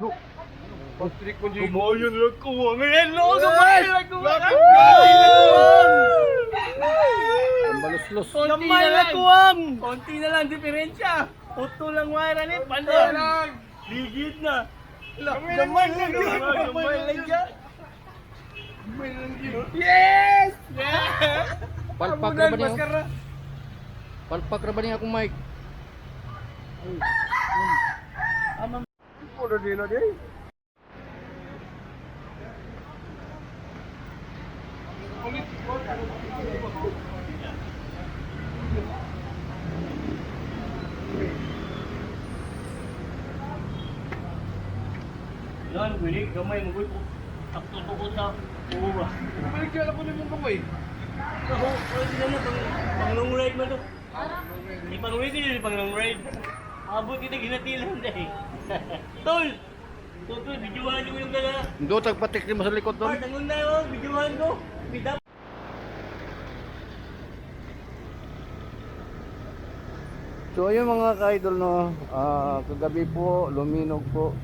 Patrick mo di. Kumayan lang ko. Ngayon ako kumayan lang ko. Ang baluslos. Na lang kuwang. Konti na lang diferensya. Puto lang wire ni. Pando lang. Ligid na. Gamay lang yun. Gamay lang yan. Gamay lang yun. Yes! Palpak ra ba niya? Palpak ra ba niya akong mic? Dilo di. Yan, pwede gamay mo ko. Takto ko sa uwa. Balik siya ako nimong kamay. Ako, pwede na na pang long ride mo to. Di pang ride din pang long ride. Abot kita ginatilan dai. Tol. Tol, videohan mo yung gala. Do tagpatik ni mo sa likod doon. Part ang una oh, videohan ko. Bida. So ayun mga ka-idol no, ah, kagabi po luminog po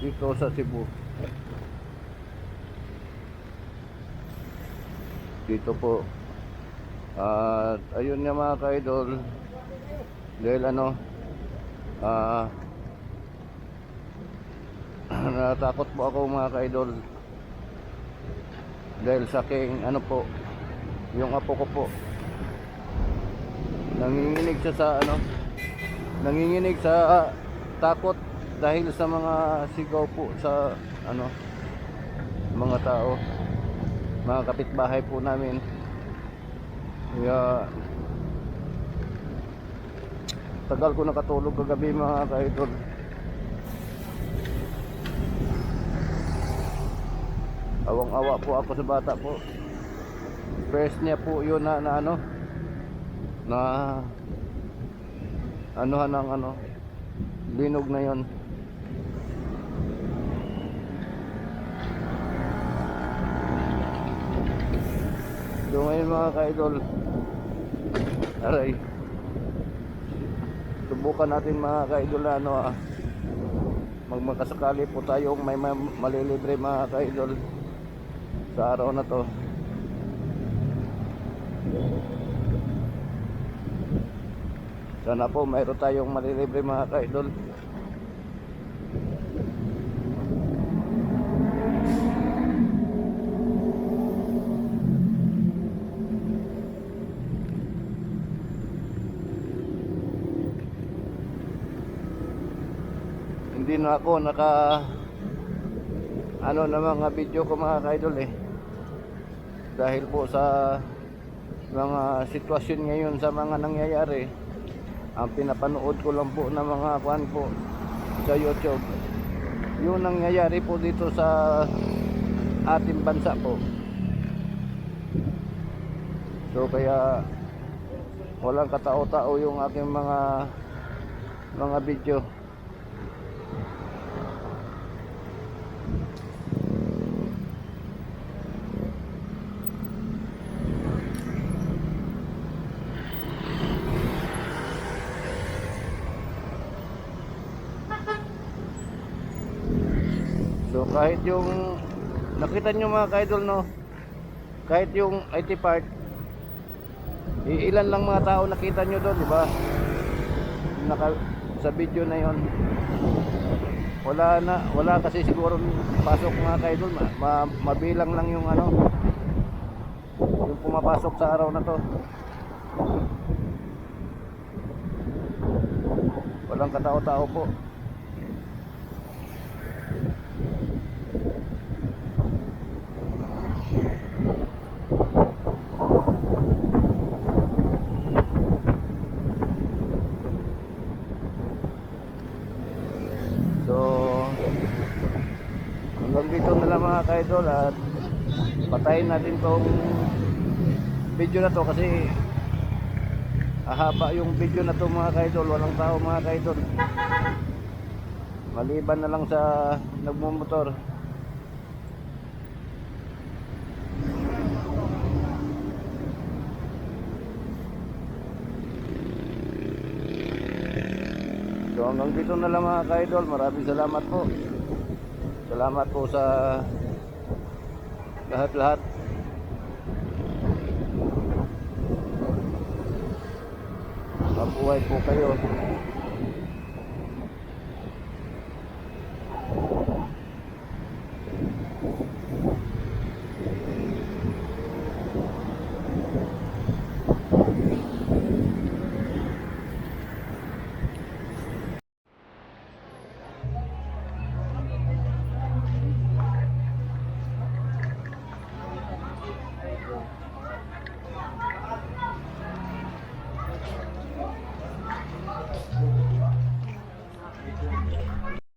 dito sa Cebu. Dito po. At ayun nga mga ka-idol, dahil ano, ah, natakot po ako mga ka-idol. Dahil sa aking ano po, yung apo ko po, nanginginig siya sa ano, nanginginig sa ah, takot dahil sa mga sigaw po sa ano mga tao. Mga kapitbahay po namin. Kaya tagal ko nakatulog kagabi mga kaidol. Awang awa po ako sa bata po. First niya po yun na, na ano na anuhan ng ano linog na yon so ngayon mga ka-idol aray subukan natin mga ka-idol na ano ah magmakasakali po tayong may ma- malilibre mga ka-idol sa araw na to Sana po mayroon tayong malilibre mga ka-idol. Na ako naka ano na mga video ko mga ka-idol eh. Dahil po sa mga sitwasyon ngayon sa mga nangyayari ang pinapanood ko lang po ng mga kwan po sa YouTube. Yung nangyayari po dito sa ating bansa po. So kaya walang katao-tao yung aking mga mga video So kahit yung nakita nyo mga kaidol no? Kahit yung IT part ilan lang mga tao nakita nyo doon di ba? Naka, sa video na yon wala na wala kasi siguro pasok mga kaidol ma, ma, mabilang lang yung ano yung pumapasok sa araw na to. Walang katao-tao po So hanggang dito na lang mga kaidol at patayin natin tong video na to kasi ahaba yung video na to mga kaidol walang tao mga kaidol maliban na lang sa nagmumotor So hanggang dito na lang mga ka-idol. Maraming salamat po. Salamat po sa lahat-lahat. Mabuhay po kayo.